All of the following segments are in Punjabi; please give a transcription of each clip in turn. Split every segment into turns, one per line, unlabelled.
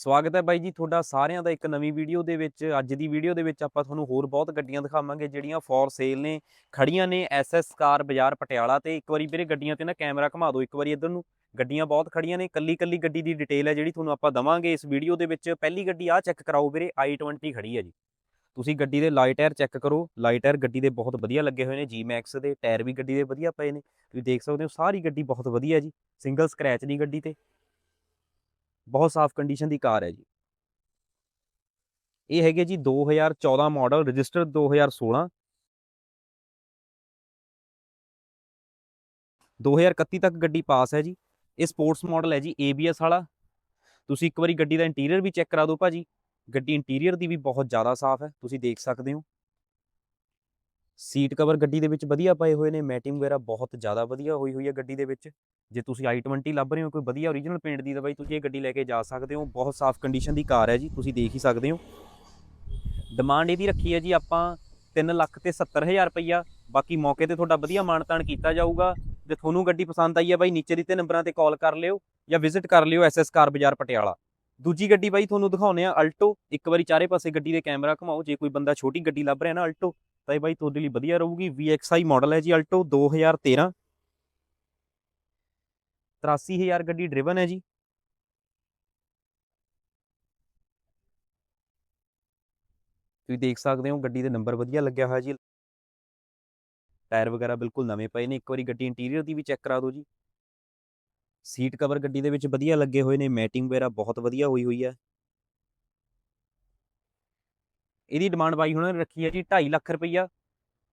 ਸਵਾਗਤ ਹੈ ਬਾਈ ਜੀ ਤੁਹਾਡਾ ਸਾਰਿਆਂ ਦਾ ਇੱਕ ਨਵੀਂ ਵੀਡੀਓ ਦੇ ਵਿੱਚ। ਅੱਜ ਦੀ ਵੀਡੀਓ ਦੇ ਵਿੱਚ ਆਪਾਂ ਤੁਹਾਨੂੰ ਹੋਰ ਬਹੁਤ ਗੱਡੀਆਂ ਦਿਖਾਵਾਂਗੇ ਜਿਹੜੀਆਂ ਫੋਰ ਸੇਲ ਨੇ ਖੜੀਆਂ ਨੇ ਐਸਐਸ ਕਾਰ ਬਾਜ਼ਾਰ ਪਟਿਆਲਾ ਤੇ। ਇੱਕ ਵਾਰੀ ਵੀਰੇ ਗੱਡੀਆਂ ਤੇ ਨਾ ਕੈਮਰਾ ਘੁਮਾ ਦਿਓ ਇੱਕ ਵਾਰੀ ਇੱਧਰ ਨੂੰ। ਗੱਡੀਆਂ ਬਹੁਤ ਖੜੀਆਂ ਨੇ ਕੱਲੀ ਕੱਲੀ ਗੱਡੀ ਦੀ ਡਿਟੇਲ ਹੈ ਜਿਹੜੀ ਤੁਹਾਨੂੰ ਆਪਾਂ ਦਵਾਂਗੇ ਇਸ ਵੀਡੀਓ ਦੇ ਵਿੱਚ। ਪਹਿਲੀ ਗੱਡੀ ਆ ਚੈੱਕ ਕਰਾਓ ਵੀਰੇ i20 ਖੜੀ ਹੈ ਜੀ। ਤੁਸੀਂ ਗੱਡੀ ਦੇ ਲਾਈਟ ਟਾਇਰ ਚੈੱਕ ਕਰੋ। ਲਾਈਟ ਟਾਇਰ ਗੱਡੀ ਦੇ ਬਹੁਤ ਵਧੀਆ ਲੱਗੇ ਹੋਏ ਨੇ ਜੀ ਮੈਕਸ ਦੇ ਟਾਇਰ ਵੀ ਗੱਡੀ ਦੇ ਵਧੀਆ ਪਏ ਨੇ। ਤੁਸੀਂ ਦੇਖ ਸਕਦੇ ਹੋ ਸਾਰੀ ਗੱਡੀ ਬਹੁਤ ਵਧੀਆ ਜੀ ਸਿੰਗਲ ਸਕ੍ਰੈਚ ਦੀ ਗੱਡੀ ਤੇ। ਬਹੁਤ ਸਾਫ਼ ਕੰਡੀਸ਼ਨ ਦੀ ਕਾਰ ਹੈ ਜੀ। ਇਹ ਹੈਗੇ ਜੀ 2014 ਮਾਡਲ ਰਜਿਸਟਰ 2016 2031 ਤੱਕ ਗੱਡੀ ਪਾਸ ਹੈ ਜੀ। ਇਹ ਸਪੋਰਟਸ ਮਾਡਲ ਹੈ ਜੀ ABS ਵਾਲਾ। ਤੁਸੀਂ ਇੱਕ ਵਾਰੀ ਗੱਡੀ ਦਾ ਇੰਟੀਰੀਅਰ ਵੀ ਚੈੱਕ ਕਰਾ ਦਿਓ ਭਾਜੀ। ਗੱਡੀ ਇੰਟੀਰੀਅਰ ਦੀ ਵੀ ਬਹੁਤ ਜ਼ਿਆਦਾ ਸਾਫ਼ ਹੈ, ਤੁਸੀਂ ਦੇਖ ਸਕਦੇ ਹੋ। ਸੀਟ ਕਵਰ ਗੱਡੀ ਦੇ ਵਿੱਚ ਵਧੀਆ ਪਏ ਹੋਏ ਨੇ, ਮੈਟਿੰਗ ਵਗੈਰਾ ਬਹੁਤ ਜ਼ਿਆਦਾ ਵਧੀਆ ਹੋਈ ਹੋਈ ਹੈ ਗੱਡੀ ਦੇ ਵਿੱਚ। ਜੇ ਤੁਸੀਂ i20 ਲੱਭ ਰਹੇ ਹੋ, ਕੋਈ ਵਧੀਆ ਓਰੀਜਨਲ ਪੇਂਟ ਦੀ ਤਾਂ ਬਾਈ ਤੁਸੀਂ ਇਹ ਗੱਡੀ ਲੈ ਕੇ ਜਾ ਸਕਦੇ ਹੋ। ਬਹੁਤ ਸਾਫ਼ ਕੰਡੀਸ਼ਨ ਦੀ ਕਾਰ ਹੈ ਜੀ, ਤੁਸੀਂ ਦੇਖ ਹੀ ਸਕਦੇ ਹੋ। ਡਿਮਾਂਡ ਇਹਦੀ ਰੱਖੀ ਹੈ ਜੀ ਆਪਾਂ 3 ਲੱਖ ਤੇ 70000 ਰੁਪਈਆ। ਬਾਕੀ ਮੌਕੇ ਤੇ ਤੁਹਾਡਾ ਵਧੀਆ ਮਾਨਤਾਨ ਕੀਤਾ ਜਾਊਗਾ। ਜੇ ਤੁਹਾਨੂੰ ਗੱਡੀ ਪਸੰਦ ਆਈ ਹੈ ਬਾਈ, ਨੀਚੇ ਦਿੱਤੇ ਨੰਬਰਾਂ ਤੇ ਕਾਲ ਕਰ ਲਿਓ ਜਾਂ ਵਿਜ਼ਿਟ ਕਰ ਲਿਓ ਐਸਐਸ ਕਾਰ ਬਾਜ਼ਾਰ ਪਟਿਆਲਾ। ਦੂਜੀ ਗੱਡੀ ਬਾਈ ਤੁਹਾਨੂੰ ਦਿਖਾਉਨੇ ਆ ਅਲਟੋ ਇੱਕ ਵਾਰੀ ਚਾਰੇ ਪਾਸੇ ਗੱਡੀ ਦੇ ਕੈਮਰਾ ਘੁਮਾਓ। ਜੇ ਕੋਈ ਬੰਦਾ ਛੋਟੀ ਗੱਡੀ ਲੱਭ ਰਿਹਾ ਨਾ ਅਲਟੋ ਤਾਂ ਇਹ ਬਾਈ ਤੁਹਾਡੇ ਲਈ ਵਧੀਆ ਰਹੂਗੀ VXI ਮਾਡਲ ਹੈ ਜੀ ਅਲਟੋ 2013 83000 ਗੱਡੀ ਡਰਿਵਨ ਹੈ ਜੀ। ਤੁਸੀਂ ਦੇਖ ਸਕਦੇ ਹੋ ਗੱਡੀ ਦੇ ਨੰਬਰ ਵਧੀਆ ਲੱਗਿਆ ਹੋਇਆ ਜੀ। ਟਾਇਰ ਵਗੈਰਾ ਬਿਲਕੁਲ ਨਵੇਂ ਪਏ ਨੇ, ਇੱਕ ਵਾਰੀ ਗੱਡੀ ਇੰਟੀਰੀਅਰ ਦੀ ਵੀ ਚੈੱਕ ਕਰਾ ਦਿਓ ਜੀ। ਸੀਟ ਕਵਰ ਗੱਡੀ ਦੇ ਵਿੱਚ ਵਧੀਆ ਲੱਗੇ ਹੋਏ ਨੇ ਮੈਟਿੰਗ ਵਗੈਰਾ ਬਹੁਤ ਵਧੀਆ ਹੋਈ ਹੋਈ ਹੈ। ਇਹਦੀ ਡਿਮਾਂਡ ਬਾਈ ਹੁਣਾਂ ਨੇ ਰੱਖੀ ਹੈ ਜੀ 2.5 ਲੱਖ ਰੁਪਈਆ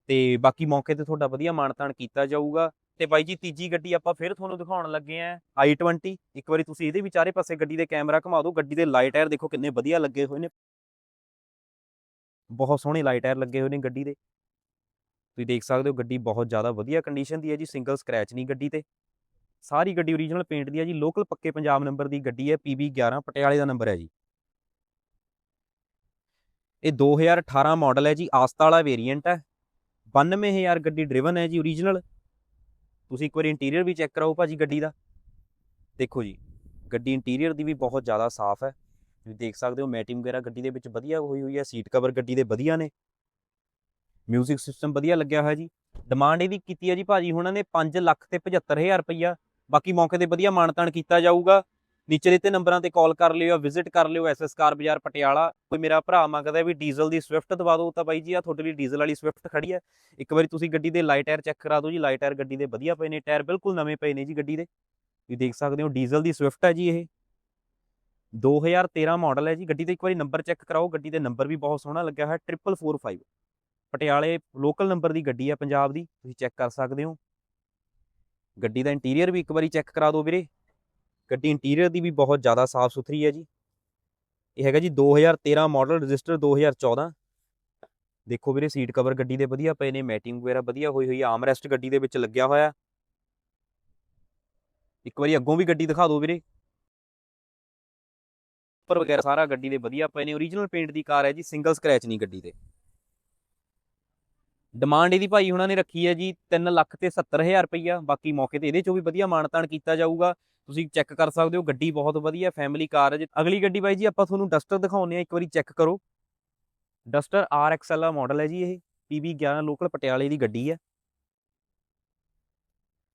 ਤੇ ਬਾਕੀ ਮੌਕੇ ਤੇ ਤੁਹਾਡਾ ਵਧੀਆ ਮਾਨਤਾਨ ਕੀਤਾ ਜਾਊਗਾ ਤੇ ਬਾਈ ਜੀ ਤੀਜੀ ਗੱਡੀ ਆਪਾਂ ਫਿਰ ਤੁਹਾਨੂੰ ਦਿਖਾਉਣ ਲੱਗੇ ਆਂ i20 ਇੱਕ ਵਾਰੀ ਤੁਸੀਂ ਇਹਦੇ ਵੀ ਚਾਰੇ ਪਾਸੇ ਗੱਡੀ ਦੇ ਕੈਮਰਾ ਘੁਮਾ ਦਿਓ, ਗੱਡੀ ਦੇ ਲਾਈਟ ਟਾਇਰ ਦੇਖੋ ਕਿੰਨੇ ਵਧੀਆ ਲੱਗੇ ਹੋਏ ਨੇ। ਬਹੁਤ ਸੋਹਣੇ ਲਾਈਟ ਟਾਇਰ ਲੱਗੇ ਹੋਏ ਨੇ ਗੱਡੀ ਦੇ। ਤੁਸੀਂ ਦੇਖ ਸਕਦੇ ਹੋ ਗੱਡੀ ਬਹੁਤ ਜ਼ਿਆਦਾ ਵਧੀਆ ਕੰਡੀਸ਼ਨ ਦੀ ਹੈ ਜੀ ਸਿੰਗਲ ਸਕ੍ਰੈਚ ਨਹੀਂ ਗੱਡੀ ਤੇ। ਸਾਰੀ ਗੱਡੀ ਓਰੀਜਨਲ ਪੇਂਟ ਦੀ ਹੈ ਜੀ ਲੋਕਲ ਪੱਕੇ ਪੰਜਾਬ ਨੰਬਰ ਦੀ ਗੱਡੀ ਹੈ PB11 ਪਟਿਆਲੇ ਦਾ ਨੰਬਰ ਹੈ ਜੀ। ਇਹ 2018 ਮਾਡਲ ਹੈ ਜੀ, ਆਸਤਾ ਵਾਲਾ ਵੇਰੀਐਂਟ ਹੈ। 92000 ਗੱਡੀ ਡਰਿਵਨ ਹੈ ਜੀ ਓਰੀਜਨਲ ਤੁਸੀਂ ਇੱਕ ਵਾਰੀ ਇੰਟੀਰੀਅਰ ਵੀ ਚੈੱਕ ਕਰਾਓ ਭਾਜੀ ਗੱਡੀ ਦਾ। ਦੇਖੋ ਜੀ, ਗੱਡੀ ਇੰਟੀਰੀਅਰ ਦੀ ਵੀ ਬਹੁਤ ਜ਼ਿਆਦਾ ਸਾਫ਼ ਹੈ। ਤੁਸੀਂ ਦੇਖ ਸਕਦੇ ਹੋ ਮੈਟਿੰਗ ਵਗੈਰਾ ਗੱਡੀ ਦੇ ਵਿੱਚ ਵਧੀਆ ਹੋਈ ਹੋਈ ਹੈ ਸੀਟ ਕਵਰ ਗੱਡੀ ਦੇ ਵਧੀਆ ਨੇ। ਮਿਊਜ਼ਿਕ ਸਿਸਟਮ ਵਧੀਆ ਲੱਗਿਆ ਹੋਇਆ ਜੀ। ਡਿਮਾਂਡ ਇਹਦੀ ਕੀਤੀ ਹੈ ਜੀ ਭਾਜੀ ਉਹਨਾਂ ਨੇ 5 ਲੱਖ ਤੇ 75000 ਰੁਪਈਆ। ਬਾਕੀ ਮੌਕੇ ਤੇ ਵਧੀਆ ਮਾਨਤਾਨ ਕੀਤਾ ਜਾਊਗਾ। ਨੀਚੇ ਦਿੱਤੇ ਨੰਬਰਾਂ ਤੇ ਕਾਲ ਕਰ ਲਿਓ ਵਿਜ਼ਿਟ ਕਰ ਲਿਓ ਐਸਐਸ ਕਾਰ ਬਾਜ਼ਾਰ ਪਟਿਆਲਾ। ਕੋਈ ਮੇਰਾ ਭਰਾ ਮੰਗਦਾ ਵੀ ਡੀਜ਼ਲ ਦੀ ਸਵਿਫਟ ਦਵਾ ਦਿਓ, ਤਾਂ ਬਾਈ ਜੀ ਆ ਤੁਹਾਡੇ ਲਈ ਡੀਜ਼ਲ ਵਾਲੀ ਸਵਿਫਟ ਖੜੀ ਹੈ। ਇੱਕ ਵਾਰੀ ਤੁਸੀਂ ਗੱਡੀ ਦੇ ਲਾਈਟ ਟਾਇਰ ਚੈੱਕ ਕਰਾ ਦਿਓ ਜੀ, ਲਾਈਟ ਟਾਇਰ ਗੱਡੀ ਦੇ ਵਧੀਆ ਪਏ ਨੇ, ਟਾਇਰ ਬਿਲਕੁਲ ਨਵੇਂ ਪਏ ਨੇ ਜੀ ਗੱਡੀ ਦੇ। ਤੁਸੀਂ ਦੇਖ ਸਕਦੇ ਹੋ ਡੀਜ਼ਲ ਦੀ ਸਵਿਫਟ ਹੈ ਜੀ ਇਹ। 2013 ਮਾਡਲ ਹੈ ਜੀ, ਗੱਡੀ ਦਾ ਇੱਕ ਵਾਰੀ ਨੰਬਰ ਚੈੱਕ ਕਰਾਓ, ਗੱਡੀ ਦੇ ਨੰਬਰ ਵੀ ਬਹੁਤ ਸੋਹਣਾ ਲੱਗਿਆ ਹੋਇਆ 4445 ਪਟਿਆਲੇ ਲੋਕਲ ਨੰਬਰ ਦੀ ਗੱਡੀ ਹੈ ਪੰਜਾਬ ਦੀ, ਤੁਸੀਂ ਚੈੱਕ ਕਰ ਸਕਦੇ ਹੋ। ਗੱਡੀ ਦਾ ਇੰਟੀਰੀਅਰ ਵੀ ਇੱਕ ਵਾਰੀ ਚੈੱਕ ਕਰਾ ਦਿਓ ਵੀਰੇ। ਗੱਡੀ ਇੰਟੀਰੀਅਰ ਦੀ ਵੀ ਬਹੁਤ ਜ਼ਿਆਦਾ ਸਾਫ਼ ਸੁਥਰੀ ਹੈ ਜੀ। ਇਹ ਹੈਗਾ ਜੀ 2013 ਮਾਡਲ ਰਜਿਸਟਰ 2014 ਦੇਖੋ ਵੀਰੇ ਸੀਟ ਕਵਰ ਗੱਡੀ ਦੇ ਵਧੀਆ ਪਏ ਨੇ ਮੈਟਿੰਗ ਵਗੈਰਾ ਵਧੀਆ ਹੋਈ ਹੋਈ ਆਮ ਰੈਸਟ ਗੱਡੀ ਦੇ ਵਿੱਚ ਲੱਗਿਆ ਹੋਇਆ ਇੱਕ ਵਾਰੀ ਅੱਗੋਂ ਵੀ ਗੱਡੀ ਦਿਖਾ ਦਿਓ ਵੀਰੇ। ਉੱਪਰ ਵਗੈਰਾ ਸਾਰਾ ਗੱਡੀ ਦੇ ਵਧੀਆ ਪਏ ਨੇ ਓਰੀਜਨਲ ਪੇਂਟ ਦੀ ਕਾਰ ਹੈ ਜੀ ਸਿੰਗਲ ਸਕ੍ਰੈਚ ਨਹੀਂ ਗੱਡੀ ਤੇ ਡਿਮਾਂਡ ਇਹਦੀ ਭਾਈ ਉਹਨਾਂ ਨੇ ਰੱਖੀ ਹੈ ਜੀ 3 ਲੱਖ ਤੇ 70000 ਰੁਪਈਆ, ਬਾਕੀ ਮੌਕੇ ਤੇ ਇਹਦੇ ਚੋਂ ਵੀ ਵਧੀਆ ਮਾਨਤਾਨ ਕੀਤਾ ਜਾਊਗਾ। ਤੁਸੀਂ ਚੈੱਕ ਕਰ ਸਕਦੇ ਹੋ, ਗੱਡੀ ਬਹੁਤ ਵਧੀਆ ਫੈਮਿਲੀ ਕਾਰ ਹੈ ਜੀ। ਅਗਲੀ ਗੱਡੀ ਬਾਈ ਜੀ ਆਪਾਂ ਤੁਹਾਨੂੰ ਡਸਟਰ ਦਿਖਾਉਂਦੇ ਆ ਇੱਕ ਵਾਰੀ ਚੈੱਕ ਕਰੋ। ਡਸਟਰ RXL ਦਾ ਮਾਡਲ ਹੈ ਜੀ ਇਹ PB11 ਲੋਕਲ ਪਟਿਆਲੇ ਦੀ ਗੱਡੀ ਹੈ।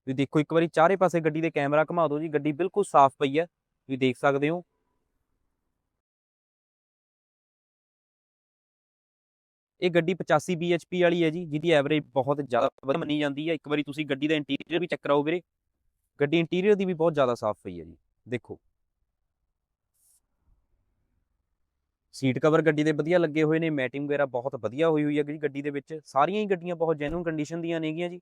ਤੁਸੀਂ ਦੇਖੋ ਇੱਕ ਵਾਰੀ ਚਾਰੇ ਪਾਸੇ ਗੱਡੀ ਦੇ ਕੈਮਰਾ ਘੁਮਾ ਦਿਓ ਜੀ, ਗੱਡੀ ਬਿਲਕੁਲ ਸਾਫ਼ ਪਈ ਹੈ। ਤੁਸੀਂ ਦੇਖ ਸਕਦੇ ਹੋ ਇਹ ਗੱਡੀ 85 bhp ਵਾਲੀ ਹੈ ਜੀ, ਜਿਹਦੀ ਐਵਰੇਜ ਬਹੁਤ ਜ਼ਿਆਦਾ ਵਧੀਆ ਮੰਨੀ ਜਾਂਦੀ ਹੈ। ਇੱਕ ਵਾਰੀ ਤੁਸੀਂ ਗੱਡੀ ਦਾ ਇੰਟੀਰੀਅਰ ਵੀ ਚੈੱਕ ਕਰਾਓ ਵੀਰੇ। ਗੱਡੀ ਇੰਟੀਰੀਅਰ ਦੀ ਵੀ ਬਹੁਤ ਜ਼ਿਆਦਾ ਸਾਫ਼ ਪਈ ਹੈ ਜੀ, ਦੇਖੋ। ਸੀਟ ਕਵਰ ਗੱਡੀ ਦੇ ਵਧੀਆ ਲੱਗੇ ਹੋਏ ਨੇ ਮੈਟਿੰਗ ਵਗੈਰਾ ਬਹੁਤ ਵਧੀਆ ਹੋਈ ਹੋਈ ਹੈ ਜੀ ਗੱਡੀ ਦੇ ਵਿੱਚ। ਸਾਰੀਆਂ ਹੀ ਗੱਡੀਆਂ ਬਹੁਤ ਜੈਨੂਨ ਕੰਡੀਸ਼ਨ ਦੀਆਂ ਨੇਗੀਆਂ ਜੀ।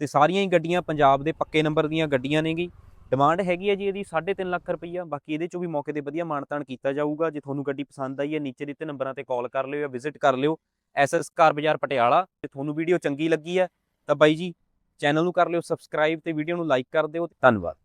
ਤੇ ਸਾਰੀਆਂ ਹੀ ਗੱਡੀਆਂ ਪੰਜਾਬ ਦੇ ਪੱਕੇ ਨੰਬਰ ਦੀਆਂ ਗੱਡੀਆਂ ਨੇਗੀ। ਡਿਮਾਂਡ ਹੈਗੀ ਹੈ ਜੀ ਇਹਦੀ 3.5 ਲੱਖ ਰੁਪਈਆ, ਬਾਕੀ ਇਹਦੇ ਚੋਂ ਵੀ ਮੌਕੇ ਤੇ ਵਧੀਆ ਮਾਨਤਾਨ ਕੀਤਾ ਜਾਊਗਾ। ਜੇ ਤੁਹਾਨੂੰ ਗੱਡੀ ਪਸੰਦ ਆਈ ਹੈ, ਨੀਚੇ ਦਿੱਤੇ ਨੰਬਰਾਂ ਤੇ ਕਾਲ ਕਰ ਲਿਓ ਜਾਂ ਵਿਜ਼ਿਟ ਕਰ ਲਿਓ। ਐਸਐਸ ਕਾਰ ਬਾਜ਼ਾਰ ਪਟਿਆਲਾ ਜੇ ਤੁਹਾਨੂੰ ਵੀਡੀਓ ਚੰਗੀ ਲੱਗੀ ਹੈ ਤਾਂ ਬਾਈ ਜੀ, ਚੈਨਲ ਨੂੰ ਕਰ ਲਿਓ ਸਬਸਕ੍ਰਾਈਬ ਤੇ ਵੀਡੀਓ ਨੂੰ ਲਾਈਕ ਕਰ ਦਿਓ। ਧੰਨਵਾਦ।